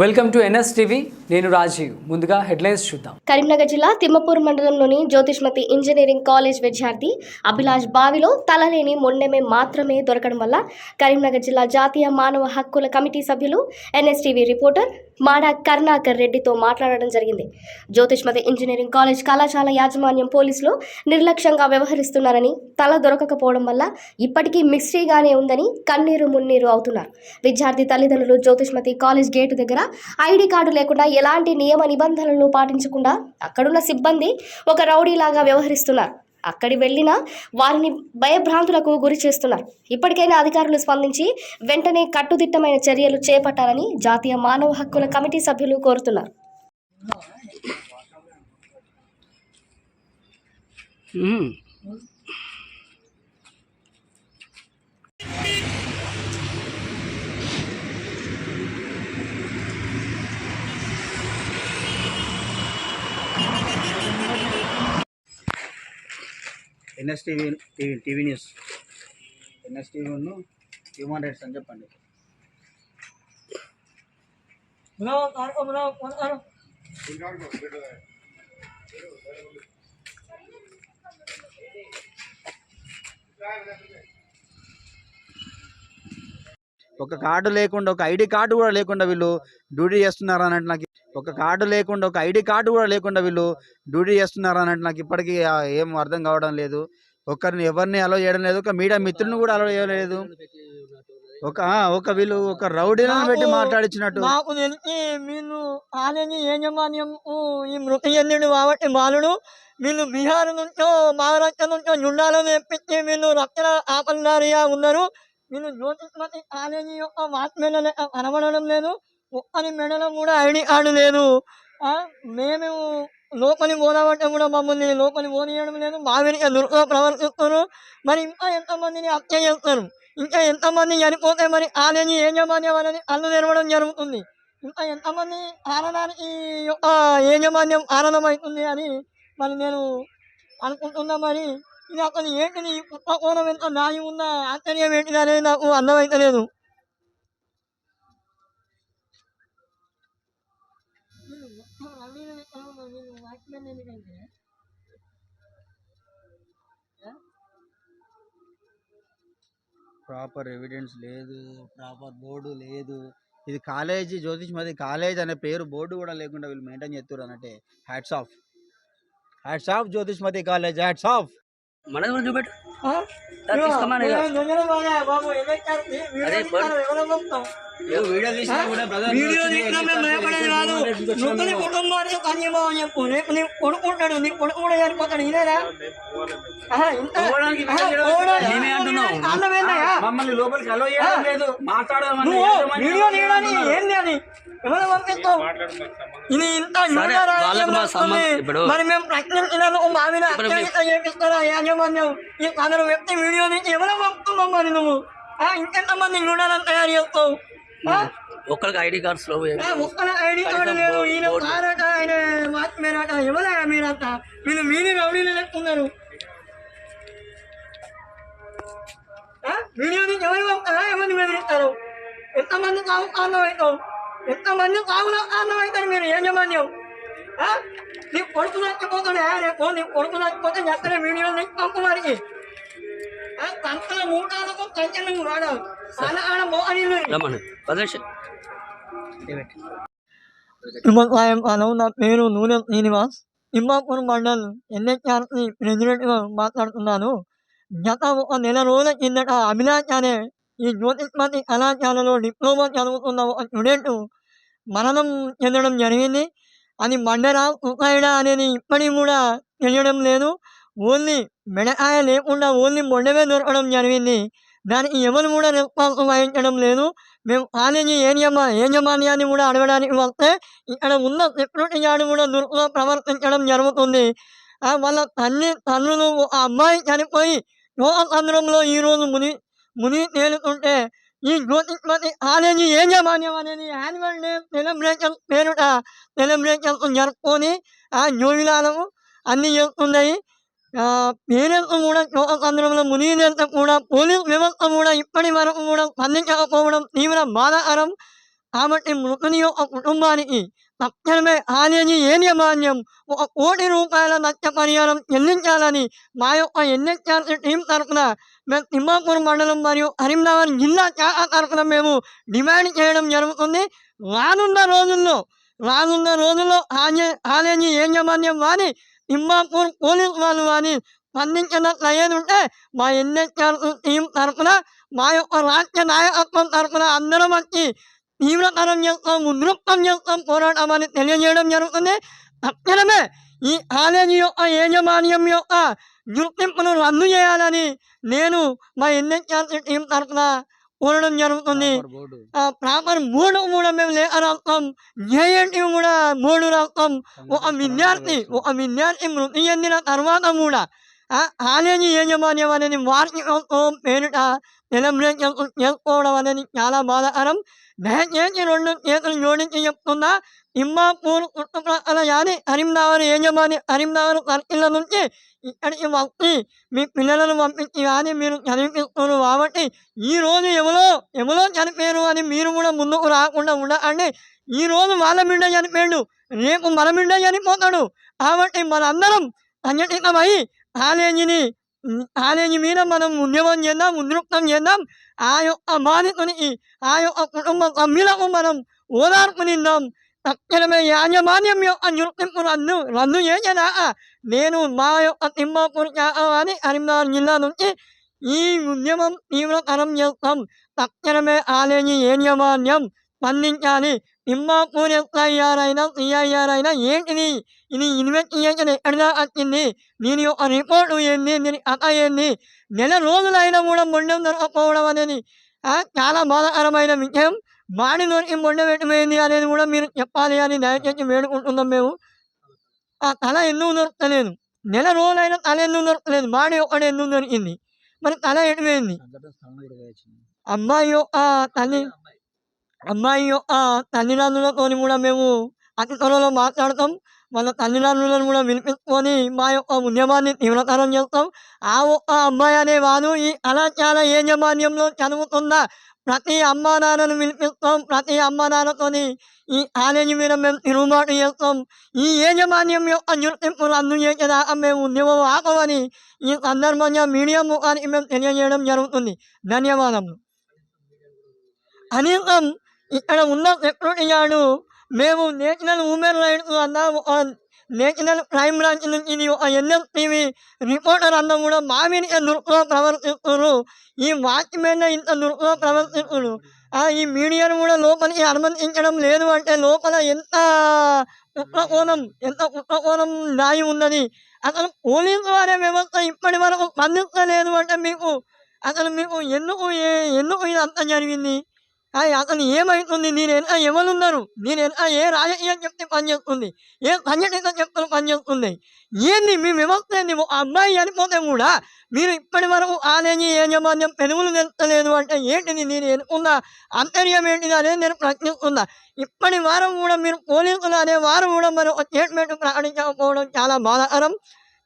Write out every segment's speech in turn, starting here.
Welcome to NS TV నేను రాజీవ్. ముందుగా headlines చూద్దాం. కరీంనగర్ జిల్లా తిమ్మపూర్ మండలంలోని జ్యోతిష్మతి ఇంజనీరింగ్ కాలేజ్ విద్యార్థి అభిలాష్ బావిలో తలలేని మొండెమే మాత్రమే దొరకడం వల్ల కరీంనగర్ జిల్లా జాతీయ మానవ హక్కుల కమిటీ సభ్యులు ఎన్ఎస్టీవీ రిపోర్టర్ మాడా కరుణాకర్ రెడ్డితో మాట్లాడడం జరిగింది. జ్యోతిష్మతి ఇంజనీరింగ్ కాలేజ్ కళాశాల యాజమాన్యం పోలీసులు నిర్లక్ష్యంగా వ్యవహరిస్తున్నారని తల దొరకకపోవడం వల్ల ఇప్పటికీ మిస్టరీగానే ఉందని కన్నీరు మున్నీరు అవుతున్నారు. విద్యార్థి తల్లిదండ్రులు జ్యోతిష్మతి కాలేజ్ గేటు దగ్గర ఐడి కార్డు లేకుండా ఎలాంటి నియమ నిబంధనలను పాటించకుండా అక్కడున్న సిబ్బంది ఒక రౌడీలాగా వ్యవహరిస్తున్నారు. అక్కడి వెళ్ళినా వారిని భయభ్రాంతులకు గురి చేస్తున్నారు. ఇప్పటికైనా అధికారులు స్పందించి వెంటనే కట్టుదిట్టమైన చర్యలు చేపట్టాలని జాతీయ మానవ హక్కుల కమిటీ సభ్యులు కోరుతున్నారు. NSTV TV TV news. ఎన్ఎస్టీవీను human rights అని చెప్పండి. ఒక కార్డు లేకుండా ఒక ఐడి కార్డు కూడా లేకుండా వీళ్ళు డ్యూటీ చేస్తున్నారు అన్నట్టు నాకు ఒక కార్డు లేకుండా ఒక ఐడి కార్డు కూడా లేకుండా వీళ్ళు డ్యూటీ చేస్తున్నారు అన్నట్టు నాకు ఇప్పటికీ ఏం అర్థం కావడం లేదు. ఒకరిని ఎవరిని అలో చేయడం లేదు. ఒక మీడియా మిత్రుని కూడా అలో చేయలేదు ఒక ఒక వీళ్ళు ఒక రౌడీలను పెట్టి మాట్లాడించినట్టు నాకు తెలిసి వీళ్ళు ఆలని యాజమాన్యం ఈ మృతి కాబట్టి బాలుడు వీళ్ళు బీహార్ నుంచో మహారాష్ట్ర నుంచో జుండాలను తెప్పించి వీళ్ళు రక్షణ ఆపన్నారిగా ఉన్నారు. వీళ్ళు జ్యోతిష్మతి కాలేజీ యొక్క వాచ్మెన్ కనబడడం లేదు. అని మెడలో కూడా ఐడి కార్డు లేదు. మేము లోపలి పోదామంటే కూడా మమ్మల్ని లోపలి పోనీయడం లేదు. మా వెనుక దుర్గా ప్రవర్తిస్తారు మరి ఇంకా ఎంతమందిని హత్య చేస్తారు? ఇంకా ఎంతమంది చనిపోతే మరి కాలేజీ యాజమాన్యం అనేది అల్లు తెరవడం జరుగుతుంది? ఇంకా ఎంతమంది ఆనడానికి యొక్క యాజమాన్యం ఆనందమవుతుంది అని మరి నేను అనుకుంటున్నా మరి. ఇది అతను ఏంటిది? ఈ కోణం ఎంత న్యాయం ఉన్న ఆశ్చర్యం ఏంటిది అనేది నాకు అర్థమవుతలేదు ప్రాపర్ ఎవిడెన్స్ లేదు ప్రాపర్ బోర్డు లేదు. ఇది కాలేజీ జ్యోతిష్మతి కాలేజ్ అనే పేరు బోర్డు కూడా లేకుండా వీళ్ళు మెయింటైన్ చేస్తారు అన్నట్టే. Hats off hats off Jyothishmathi college. Hats off చూపెట్టు. వీడియో తీసినా కూడా తీసినా మేము భయపడేది కాదు. కుటుంబానికి కన్యమావ చెప్పు రేపు నీ కొడుకుంటాడు నీ కొడుకు కూడా చనిపోతాడు ఇదేనా ఆహా, ఇంత పోవడానికి మమ్మల్ని లోపలికి అలో చేయడం లేదు. మాట్లాడమని నువ్వు వీడియో తీయడానికి ఏంది అది? ఎవరు పంపిస్తావు? ఇది ఇంత వాళ్ళకు మా వస్తుంది. మరి మేము ప్రశ్నించినందుకు మా మీద ఇప్పుడు మీ- అత్యంత చేపిస్తారా యాజమాన్యం? ఈ కొందరు వ్యక్తి వీడియో నుంచి ఎవరో పంపుతున్నావు మరి నువ్వు? ఆ, ఇంకెంత మంది చూడాలని తయారు చేస్తావు? ఆ? ఒక్కరికి ఐడి కార్డ్స్లో ఆ, ఒక్కల ఐడి కార్డు లేదు. ఈయన కారట ఆయన వాచ్మేనట ఎవరా మీరంతా? వీళ్ళు మీని రౌడీలు చెప్తున్నారు వీడియో ఎవరు పంపుతారా ఎవరిని బెదిరిస్తారు ఎంతమంది కావు కారణం అవుతావు ఎంతమంది కావులో కారణం అవుతారు మీరు యాజమాన్యం ఆ? నీ కొడుకు నచ్చిపోతాడు రేపు నీ కొడుకు నచ్చిపోతే ఎక్కడ వీడియోలు నుంచి పంపు వారికి ఆ, కంపల మూటాలకు కంచెలు వాడాలి వదిలేసి విమసాయం కాలం నా పేరు నూనె శ్రీనివాస్ తిమ్మాపూర్ మండల్. ఎన్హెచ్ఆర్సి ప్రెసిడెంట్గా మాట్లాడుతున్నాను. గత ఒక నెల రోజుల కిందట అభిలాష్ అనే ఈ జ్యోతిష్మతి కళాశాలలో డిప్లొమా చదువుతున్న ఒక స్టూడెంట్ మరణం చెందడం జరిగింది అది మండరా ఉకాయడా అనేది ఇప్పటికి కూడా తెలియడం లేదు ఓన్లీ మెడకాయ లేకుండా ఓన్లీ మొండమే దొరకడం జరిగింది దానికి ఎవరు కూడా రెస్పాన్స్ వహించడం లేదు మేము కాలేజీ ఏరియమా యాజమాన్యాన్ని కూడా అడగడానికి వస్తే ఇక్కడ ఉన్న సెక్యూరిటీ గార్డు కూడా దుర్గా ప్రవర్తించడం జరుగుతుంది ఆ వాళ్ళ తల్లి తల్లులు ఆ అమ్మాయి చనిపోయి యోగకేంద్రంలో ఈరోజు ముని ముని తేలుతుంటే ఈ జ్యోతిష్మతి కాలేజీ యాజమాన్యం అనేది యాన్యువల్ డే సెలబ్రేషన్ పేరుట సెలబ్రేషన్ జరుపుకొని ఆ జోవిలాలను అన్ని చేస్తున్నాయి పేరెంట్స్ కూడా యోగకేంద్రంలో మునిగినంత కూడా పోలీస్ వ్యవస్థ కూడా ఇప్పటి వరకు కూడా స్పందించకపోవడం తీవ్ర బాధాకరం కాబట్టి మృతుని యొక్క కుటుంబానికి తక్షణమే హాని ఏన్యమాన్యం ఒక కోటి రూపాయల నష్టపరిహారం చెల్లించాలని మా యొక్క ఎన్హెచ్ఆర్ టీం తరఫున మేము తిమ్మాపూర్ మండలం మరియు కరీంనగర్ జిల్లా శాఖ తరఫున మేము డిమాండ్ చేయడం జరుగుతుంది. రానున్న రోజుల్లో రానున్న రోజుల్లో హాని హాని యాజమాన్యం కానీ తిమ్మాపూర్ పోలీస్ వాళ్ళు కానీ స్పందించినట్లు ఉంటే మా ఎన్హెచ్ఆర్ టీం తరఫున మా యొక్క రాష్ట్ర నాయకత్వం తరఫున అందరం వచ్చి తీవ్రతరం చేస్తాం ఉద్రిక్తం చేస్తాం పోరాటం అని తెలియజేయడం జరుగుతుంది తక్షణమే ఈ కాలేజీ యొక్క యాజమాన్యం యొక్క గుర్తింపును రద్దు చేయాలని నేను మా ఎన్హెచ్ఆర్ టీం తరఫున కోరడం జరుగుతుంది ఆ ప్రాపర్ మూడు కూడా మేము లేఖ రాస్తాం జేఎన్టీ కూడా మూడు రాస్తాం ఒక విద్యార్థి ఒక విద్యార్థి మృతి చెందిన తర్వాత కూడా ఆ కాలేజీ యాజమాన్యం అనేది వార్షికోత్సవం పేరిట సెలబ్రేట్ చేసుకోవడం అనేది చాలా బాధాకరం దయచేసి రెండు చేతులు జోడించి చెప్తున్నా ఇమ్మాపూర్ చుట్టుప్రక్కల కానీ హరిందావరి యజమాని హరిందావరి సర్కిల్ నుంచి ఇక్కడికి వచ్చి మీ పిల్లలను పంపించి కానీ మీరు చదివిస్తున్నారు కాబట్టి ఈ రోజు ఎవరో ఎవరో చనిపోయారు అని మీరు కూడా ముందుకు రాకుండా ఉండకండి ఈ రోజు వాళ్ళ బిడ్డ చనిపోయాడు రేపు మన బిడ్డ చనిపోతాడు కాబట్టి మనందరం సంఘటితమై కాలేజీని కాలేజీ మీద మనం ఉద్యమం చేద్దాం ఉద్రిక్తం చేద్దాం ఆ యొక్క బాధితునికి ఆ యొక్క కుటుంబ సభ్యులకు మనం ఓదార్పునిద్దాం తక్షణమే యాజమాన్యం యొక్క గుర్తింపు రద్దు రద్దు చేసేదాకా నేను మా యొక్క తిమ్మాపూర్ శాఖ అని కరీంనగర్ జిల్లా నుంచి ఈ ఉద్యమం తీవ్రతరం చేస్తాం తక్షణమే కాలేజీ యాజమాన్యం స్పందించాలి తిమ్మాపూర్ ఎస్ఐఆర్ అయినా సిఐఆర్ అయినా ఏంటిది ఇది ఇన్వెస్టిగేషన్ ఎక్కడిదా వచ్చింది దీని యొక్క రిపోర్టు ఏంది దీని కథ ఏంది నెల రోజులైనా కూడా మొండం దొరకపోవడం అనేది చాలా బాధాకరమైన విషయం. బాడీ దొరికి మొండ పెట్టిపోయింది అనేది కూడా మీరు చెప్పాలి అని దయచేసి వేడుకుంటున్నాం మేము. ఆ తల ఎందుకు దొరకలేదు? నెల రోజులైనా తల ఎందుకు దొరకలేదు? బాడీ ఒక్కడే ఎందుకు దొరికింది? మరి తల ఎటుపోయింది? అమ్మాయి యొక్క తల్లి అమ్మాయి యొక్క తల్లిదండ్రులతో కూడా మేము అతి త్వరలో మాట్లాడతాం. వాళ్ళ తల్లిదండ్రులను కూడా వినిపించుకొని మా యొక్క ఉద్యమాన్ని తీవ్రతరం చేస్తాం. ఆ ఒక్క అమ్మాయి అనే వారు ఈ కళాశాల యాజమాన్యంలో చదువుతున్న ప్రతి అమ్మా నాన్నను వినిపిస్తాం. ప్రతి అమ్మా నాన్నతోని ఈ కాలేజీ మీద మేము తిరుగుబాటు చేస్తాం. ఈ యాజమాన్యం యొక్క గుర్తింపులు అందుచేసేదాకా మేము ఉద్యమం ఆపమని ఈ సందర్భంగా మీడియా ముఖానికి మేము తెలియజేయడం జరుగుతుంది. ధన్యవాదములు. కనీసం ఇక్కడ ఉన్న సెక్యూరిటీ మేము నేషనల్ ఉమెన్ రైట్స్ అన్న ఒక నేషనల్ క్రైమ్ బ్రాంచ్ నుంచి ఇది ఒక ఎన్ఎస్టీవీ రిపోర్టర్ అన్న కూడా మా మీద ప్రవర్తిస్తున్నారు. ఈ వాచ్మెన్ ఇంత దుర్గా ప్రవర్తిస్తున్నారు. ఈ మీడియాను కూడా లోపలికి అనుమతించడం లేదు అంటే లోపల ఎంత కుట్రకోణం ఎంత కుట్రకోణం దాగి ఉన్నది? అసలు పోలీసు వారే వ్యవస్థ ఇప్పటి వరకు స్పందించలేదు అంటే మీకు అసలు మీకు ఎందుకు ఎందుకు ఎందుకు ఇదంతా జరిగింది? అతను అసలు ఏమవుతుంది నేను ఎంత ఎవరున్నారు నేను ఏ రాజకీయం చెప్తే పనిచేస్తుంది ఏ సంఘటన చెప్తే పనిచేస్తుంది ఏంది? మీ వ్యవస్థ ఏంది? ఒక అబ్బాయి చనిపోతే కూడా మీరు ఇప్పటి వరకు కాలేజీ యాజమాన్యం పెనుగులు తెలుస్తలేదు అంటే ఏంటిది? నేను ఎన్నుకున్న? అంతర్యం ఏంటిది? అనేది నేను ప్రశ్నిస్తున్నా. ఇప్పటి వారం కూడా మీరు పోలీసులు అనే వారు కూడా మరి ఒక స్టేట్మెంట్ ప్రకటించకపోవడం చాలా బాధాకరం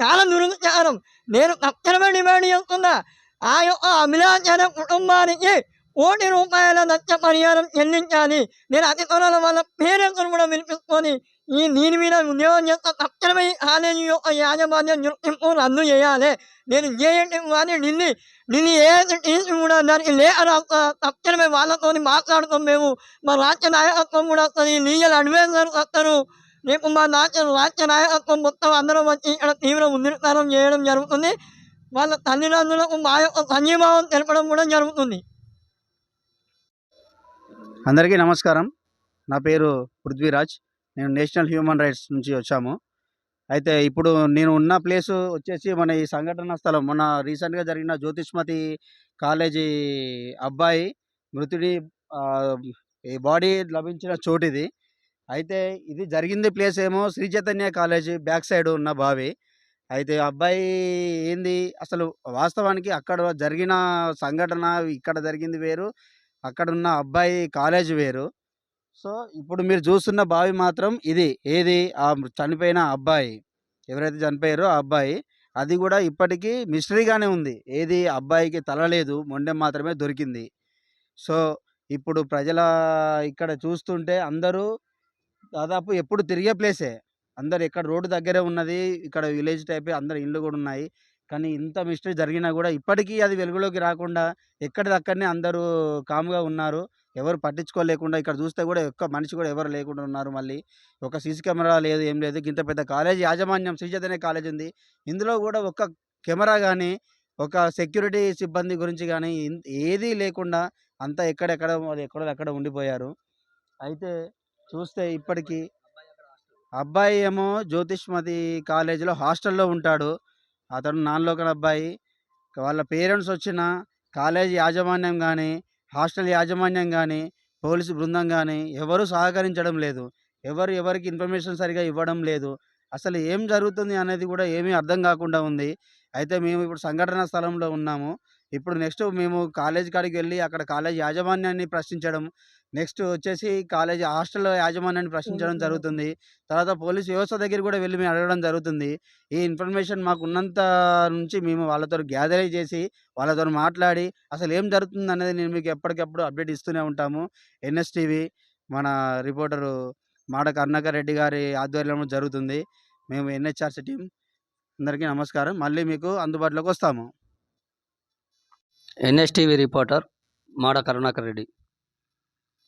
చాలా దురదృష్టకరం. నేను తక్షణమే డిమాండ్ చేస్తున్నా. ఆ యొక్క అభిలాషణ కుటుంబానికి కోటి రూపాయల నష్టపరిహారం చెల్లించాలి. నేను అతి త్వరలో వాళ్ళ పేరెంట్స్ను కూడా వినిపించుకొని ఈ దీని మీద ఉద్యోగం చేస్తా తక్షణమే ఈ కాలేజీ యొక్క యాజమాన్యం గుర్తింపు రద్దు చేయాలి. నేను జేఎన్టీ కానీ ఢిల్లీ ఢిల్లీ ఏఐటీసీ కూడా దానికి లేఖ రాస్తా తక్షణమే వాళ్ళతో మాట్లాడతాం మేము. మా రాష్ట్ర నాయకత్వం కూడా వస్తుంది లీగల్ అడ్వైజర్ వస్తారు. రేపు మా రాష్ట్ర రాష్ట్ర నాయకత్వం మొత్తం అందరం వచ్చి ఇక్కడ తీవ్ర ఉద్రిక్తానం చేయడం జరుగుతుంది. వాళ్ళ తల్లిదండ్రులకు మా యొక్క సంజీభావం తెలపడం కూడా జరుగుతుంది. అందరికీ నమస్కారం. నా పేరు పృథ్వీరాజ్. నేను నేషనల్ హ్యూమన్ రైట్స్ నుంచి వచ్చాము. అయితే ఇప్పుడు నేను ఉన్న ప్లేసు వచ్చేసి మన ఈ సంఘటన స్థలం. మొన్న రీసెంట్గా జరిగిన జ్యోతిష్మతి కాలేజీ అబ్బాయి మృతుడి ఈ బాడీ లభించిన చోటు ఇది అయితే ఇది జరిగింది ప్లేస్ ఏమో Shri Chaitanya college back side ఉన్న బావి. అయితే అబ్బాయి ఏంది? అసలు వాస్తవానికి అక్కడ జరిగిన సంఘటన ఇక్కడ జరిగింది వేరు. అక్కడ ఉన్న అబ్బాయి కాలేజ్ వేరు. సో ఇప్పుడు మీరు చూస్తున్న బావి మాత్రం ఇది. ఏది? ఆ చనిపోయిన అబ్బాయి. ఎవరైతే చనిపోయారో ఆ అబ్బాయి. అది కూడా ఇప్పటికీ మిస్టరీగానే ఉంది. ఏది? అబ్బాయికి తల లేదు. మొండెం మాత్రమే దొరికింది. సో ఇప్పుడు ప్రజల ఇక్కడ చూస్తుంటే అందరూ దాదాపు ఎప్పుడు తిరిగే ప్లేసే. అందరు ఇక్కడ రోడ్డు దగ్గరే ఉన్నది. ఇక్కడ విలేజ్ టైప్ అందరు ఇండ్లు కూడా ఉన్నాయి. కానీ ఇంత మిస్టేక్ జరిగినా కూడా ఇప్పటికీ అది వెలుగులోకి రాకుండా ఎక్కడిదక్కడనే అందరూ కామ్గా ఉన్నారు. ఎవరు పట్టించుకోలేకుండా ఇక్కడ చూస్తే కూడా ఒక్క మనిషి కూడా ఎవరు లేకుండా ఉన్నారు మళ్ళీ. ఒక సీసీ కెమెరా లేదు ఏం లేదు. ఇంత పెద్ద కాలేజ్ యాజమాన్యం శ్రీచైతన్య కాలేజ్ ఉంది. ఇందులో కూడా ఒక్క కెమెరా కానీ ఒక సెక్యూరిటీ సిబ్బంది గురించి కానీ ఏదీ లేకుండా అంతా ఎక్కడెక్కడ అది ఎక్కడో అక్కడ ఉండిపోయారు. అయితే చూస్తే ఇప్పటికీ అబ్బాయి ఏమో జ్యోతిష్మతి కాలేజీలో హాస్టల్లో ఉంటాడు. అతను నాన్నలో అబ్బాయి. వాళ్ళ పేరెంట్స్ వచ్చిన కాలేజ్ యాజమాన్యం కానీ హాస్టల్ యాజమాన్యం కానీ పోలీసు బృందం కానీ ఎవరు సహకరించడం లేదు. ఎవరు ఎవరికి ఇన్ఫర్మేషన్ సరిగా ఇవ్వడం లేదు. అసలు ఏం జరుగుతుంది అనేది కూడా ఏమీ అర్థం కాకుండా ఉంది. అయితే మేము ఇప్పుడు సంఘటన స్థలంలో ఉన్నాము. ఇప్పుడు నెక్స్ట్ మేము కాలేజ్ కాడికి వెళ్ళి అక్కడ కాలేజ్ యాజమాన్యాన్ని ప్రశ్నించడం నెక్స్ట్ వచ్చేసి కాలేజ్ హాస్టల్ యాజమాన్యాన్ని ప్రశ్నించడం జరుగుతుంది. తర్వాత పోలీస్ వ్యవస్థ దగ్గర కూడా వెళ్ళి మేము అడగడం జరుగుతుంది. ఈ ఇన్ఫర్మేషన్ మాకు ఉన్నంత నుంచి మేము వాళ్ళతో గ్యాదర్ చేసి వాళ్ళతో మాట్లాడి అసలు ఏం జరుగుతుంది అనేది నేను మీకు ఎప్పటికప్పుడు అప్డేట్ ఇస్తూనే ఉంటాము. ఎన్ఎస్టీవీ మన రిపోర్టరు మాడ కరుణాకర్ రెడ్డి గారి ఆధ్వర్యంలో జరుగుతుంది. మేము ఎన్హెచ్ఆర్సీ టీం అందరికీ నమస్కారం. మళ్ళీ మీకు అందుబాటులోకి వస్తాము. NSTV reporter Mada Karunakar Reddy.